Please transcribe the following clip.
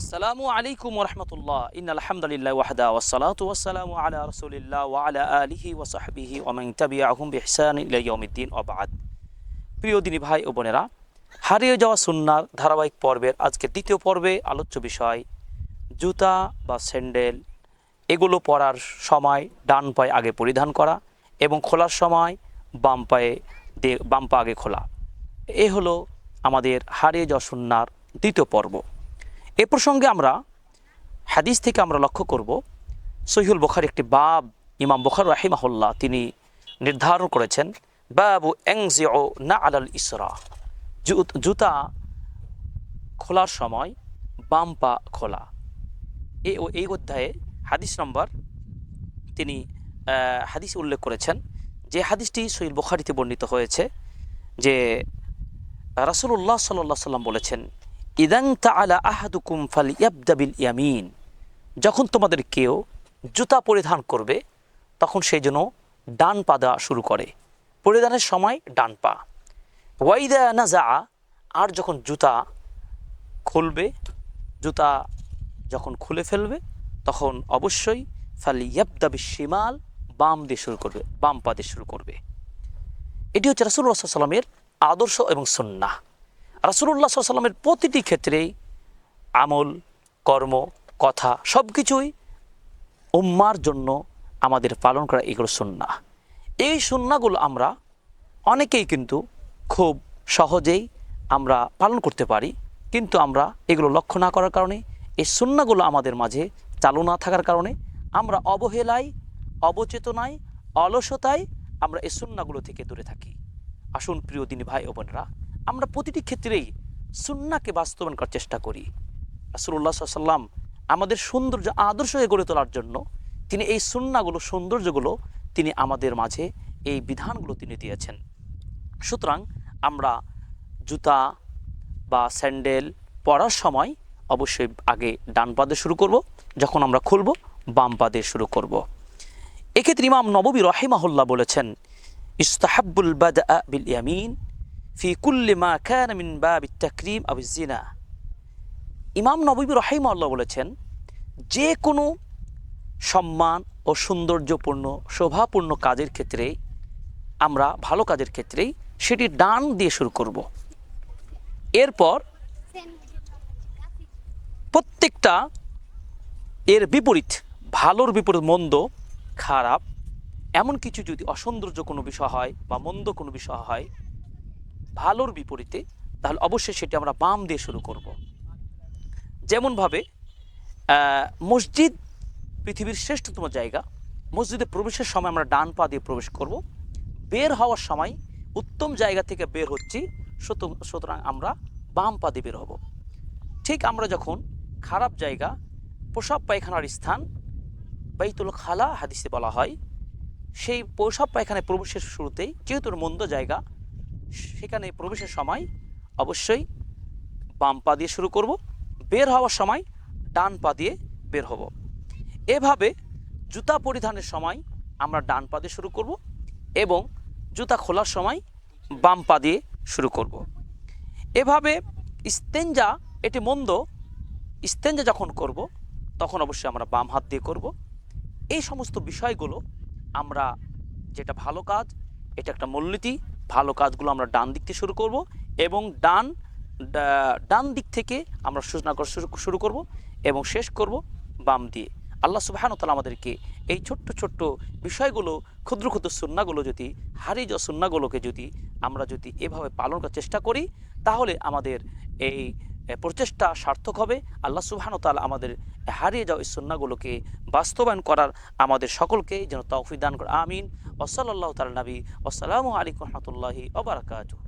আসসালামু আলাইকুম রহমতুল্লাহ ইন আলহামদুলিল্লাহ ওয়াহদা ওয়াসসালাতু ওয়াসসালামু আলা রাসূলিল্লাহ ওয়া আলা আলিহি ওয়া সাহবিহি ওয়া মান তাবিআহুম বিইহসান ইলা ইয়াউমিদ্দিন, ওয়া বাদ। প্রিয় দিনী ভাই ও বোনেরা, হারিয়ে যাওয়া সুন্নার ধারাবাহিক পর্বের আজকে দ্বিতীয় পর্বে আলোচ্য বিষয়, জুতা বা স্যান্ডেল, এগুলো পরার সময় ডান পায়ে আগে পরিধান করা এবং খোলার সময় বাম পায়ে বাম পা আগে খোলা। এ হলো আমাদের হারিয়ে যাওয়া সুন্নার দ্বিতীয় পর্ব। এ প্রসঙ্গে আমরা হাদিস থেকে আমরা লক্ষ্য করব সহিউল বখার একটি বাব ইমাম বখার রাহিমাহুল্লাহ তিনি নির্ধারণ করেছেন, বাবু এংজিও না আলাল ইসরা জুতা খোলার সময় বাম পা খোলা। এ, ও, এই অধ্যায়ে হাদিস নম্বর তিনি হাদিস উল্লেখ করেছেন যে হাদিসটি সহিল বখারিতে বর্ণিত হয়েছে যে রাসূলুল্লাহ সাল্লাহ সাল্লাম বলেছেন ইদাং তাআলা আহাদুকুম ফাল ইয়াবদাবিল ইয়ামিন। যখন তোমাদের কেউ জুতা পরিধান করবে, তখন সেই জন্য ডান পা দেওয়া শুরু করে। পরিধানের সময় ডান পা। ওয়াইদা নাজা, আর যখন জুতা খুলবে, জুতা যখন খুলে ফেলবে, তখন অবশ্যই ফাল ইয়াবদাবি শিমাল বাম দিয়ে শুরু করবে, বাম পা দিয়ে শুরু করবে। এটি হচ্ছে রাসুল্লাহ সাল্লামের আদর্শ এবং সন্না রাসুল্লাহ সাল্লামের প্রতিটি ক্ষেত্রেই আমল, কর্ম, কথা সব কিছুই উম্মার জন্য আমাদের পালন করা এগুলো সুন্না এই সুন্নাগুলো আমরা অনেকেই কিন্তু খুব সহজেই আমরা পালন করতে পারি, কিন্তু আমরা এগুলো লক্ষ্য না করার কারণে, এই সুন্নাগুলো আমাদের মাঝে চালু না থাকার কারণে আমরা অবহেলায়, অবচেতনায়, অলসতায় আমরা এই সুন্নাগুলো থেকে দূরে থাকি। আসুন প্রিয় দিনী ভাই ও বোনেরা আমরা প্রতিটি ক্ষেত্রেই সুন্নাকে বাস্তবায়ন করার চেষ্টা করি। রাসুল্লাহ সাল্লাম আমাদের সৌন্দর্য আদর্শ হয়ে গড়ে তোলার জন্য তিনি এই সুন্নাগুলো সৌন্দর্যগুলো তিনি আমাদের মাঝে এই বিধানগুলো তিনি দিয়েছেন। সুতরাং আমরা জুতা বা স্যান্ডেল পরার সময় অবশ্যই আগে ডান পা দিয়ে শুরু করব, যখন আমরা খুলব, বাম পা দিয়ে শুরু করব। এক্ষেত্রে ইমাম নববী রহিমাহুল্লাহ বলেছেন, ইস্তাহাব্বুল বাদা বিল ইয়ামিন। ফি কুল্লি মা কানা মিন বাবিত তাকরিম আও জিনা ইমাম নববী রহিমাহুল্লাহ বলেছেন, যে কোনো সম্মান ও সৌন্দর্যপূর্ণ, শোভাপূর্ণ কাজের ক্ষেত্রে আমরা ভালো কাজের ক্ষেত্রেই সেটি ডান দিয়ে শুরু করব। এরপর প্রত্যেকটা এর বিপরীত, ভালোর বিপরীত, মন্দ, খারাপ, এমন কিছু যদি অসৌন্দর্য কোনো বিষয় হয় বা মন্দ কোনো বিষয় হয় ভালোর বিপরীতে, তাহলে অবশ্যই সেটি আমরা বাম দিয়ে শুরু করব। যেমনভাবে মসজিদ পৃথিবীর শ্রেষ্ঠতম জায়গা, মসজিদে প্রবেশের সময় আমরা ডান পা দিয়ে প্রবেশ করব। বের হওয়ার সময় উত্তম জায়গা থেকে বের হচ্ছি সুতরাং- আমরা বাম পা দিয়ে বের হব। ঠিক আমরা যখন খারাপ জায়গা প্রসাব পায়খানার স্থান, বাইতুল খালা হাদিসে বলা হয়, সেই প্রসাব পায়খানায় প্রবেশের শুরুতেই যেহেতু মন্দ জায়গা সেখানে প্রবেশের সময় অবশ্যই বাম পা দিয়ে শুরু করব, বের হওয়ার সময় ডান পা দিয়ে বের হব। এভাবে জুতা পরিধানের সময় আমরা ডান পা দিয়ে শুরু করব এবং জুতা খোলার সময় বাম পা দিয়ে শুরু করব। এভাবে ইস্তেঞ্জা, এটি মন্দ, ইস্তেঞ্জা যখন করব, তখন অবশ্যই আমরা বাম হাত দিয়ে করব। এই সমস্ত বিষয়গুলো আমরা, যেটা ভালো কাজ, এটা একটা মূলনীতি ভালো কাজগুলো আমরা ডান দিক থেকে শুরু করব এবং ডান ডান দিক থেকে আমরা সূচনা করা শুরু করব এবং শেষ করব বাম দিয়ে। আল্লাহ সুবাহানতালা আমাদেরকে এই ছোট্ট ছোট্ট বিষয়গুলো, ক্ষুদ্র ক্ষুদ্র সুন্নাগুলো যদি হারিয়ে যাওয়া সুন্নাগুলোকে যদি আমরা যদি এভাবে পালন করার চেষ্টা করি, তাহলে আমাদের এই প্রচেষ্টা সার্থক হবে। আল্লাহ সুবাহানতাল আমাদের হারিয়ে যাওয়া এই সুন্নাগুলোকে বাস্তবায়ন করার আমাদের সকলকে যেন তৌফিক দান করে। আমিন। ওসলাল্লাহ তাল নবী। আসসালামু আলাইকুম রহমতুল্লাহি ওবরাকাতু